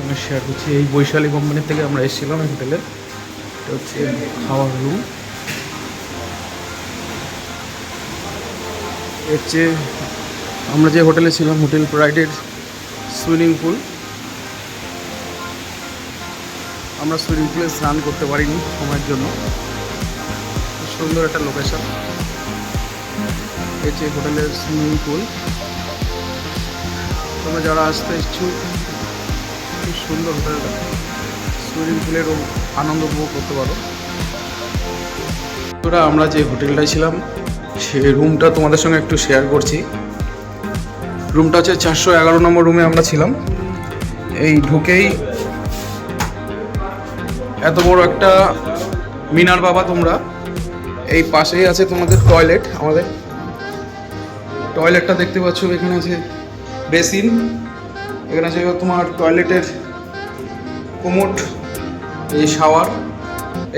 সঙ্গে শেয়ার করছি। এই বৈশালী কোম্পানির থেকে আমরা এসেছিলাম হোটেলে এটা হচ্ছে খাওয়ার রুম হচ্ছে আমরা যে হোটেলে ছিলাম, হোটেল প্রাইডের সুইমিং পুল আমরা সুইমিং পুলে স্নান করতে পারিনি সময়ের জন্য। সুন্দর একটা লোকেশন যে হোটেলের সুইমিং পুল তোমরা যারা আসতে ইচ্ছুক সুন্দর হোটেলটা সুইমিং পুলের আনন্দ উপভোগ করতে পারো। তোরা আমরা যে হোটেলটায় ছিলাম, সেই রুমটা তোমাদের সঙ্গে একটু শেয়ার করছি। রুমটা হচ্ছে চারশো এগারো নম্বর রুমে আমরা ছিলাম। এই ঢুকেই এত বড় একটা মিনার বাবা তোমরা। এই পাশেই আছে তোমাদের টয়লেট আমাদের টয়লেটটা দেখতে পাচ্ছ, এখানে আছে বেসিন এখানে আছে তোমার টয়লেটের কোমোট এই শাওয়ার,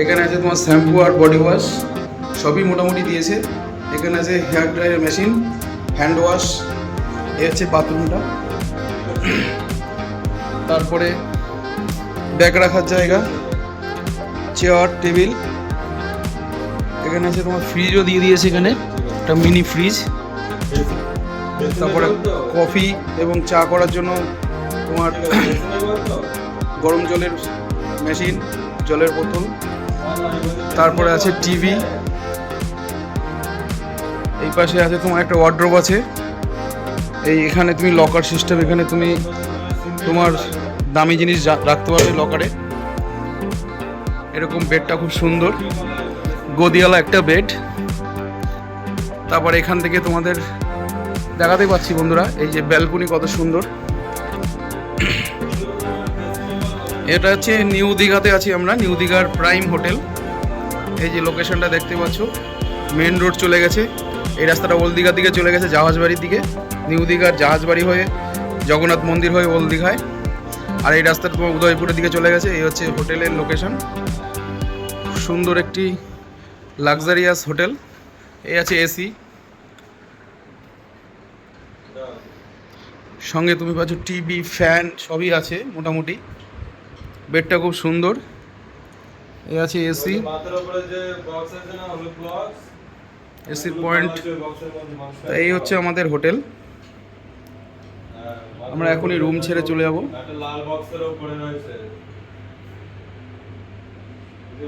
এখানে আছে তোমার শ্যাম্পু আর বডি ওয়াশ সবই মোটামুটি দিয়েছে। এখানে আছে hair dryer machine hand wash এ হচ্ছে বাথরুমটা। তারপরে ব্যাগ রাখার জায়গা চেয়ার টেবিল এখানে আছে তোমার ফ্রিজও দিয়ে দিয়েছে এখানে, একটা মিনি ফ্রিজ তারপরে কফি এবং চা করার জন্য তোমার গরম জলের মেশিন, জলের বোতল, তারপরে আছে টিভি। এই পাশে আছে তোমার একটা ওয়ার্ড্রোব আছে। এই এখানে তুমি লকার সিস্টেম এখানে তুমি তোমার দামি জিনিস রাখতে পারবে লকারে এরকম বেডটা খুব সুন্দর। গদিওয়ালা একটা বেড তারপর এখান থেকে তোমাদের দেখাতে পাচ্ছি বন্ধুরা, এই যে ব্যালকনি কত সুন্দর। এটা হচ্ছে নিউ দীঘাতে আছি আমরা, নিউ দীঘার প্রাইম হোটেল এই যে লোকেশনটা দেখতে পাচ্ছ মেন রোড চলে গেছে। এই রাস্তাটা ওল্ড দীঘার দিকে চলে গেছে, জাহাজবাড়ির দিকে। নিউ দীঘার জাহাজবাড়ি হয়ে জগন্নাথ মন্দির হয়ে ওল্ড দীঘায়। আর এই রাস্তাটা তোমার উদয়পুরের দিকে চলে গেছে, এই হচ্ছে হোটেলের লোকেশন সুন্দর একটি লাক্সারিয়াস হোটেল। এই আছে এসি। সঙ্গে তুমি পাচ্ছ টিভি, ফ্যান, সবই আছে মোটামুটি। বেডটা খুব সুন্দর। এই আছে এসি। এসির পয়েন্ট। তা এই হচ্ছে আমাদের হোটেল। হ্যাঁ, আমরা এখনই রুম ছেড়ে চলে যাব। লাল বক্সের উপরে রয়েছে।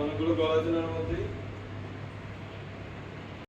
অনেকগুলো গলাজনের মধ্যে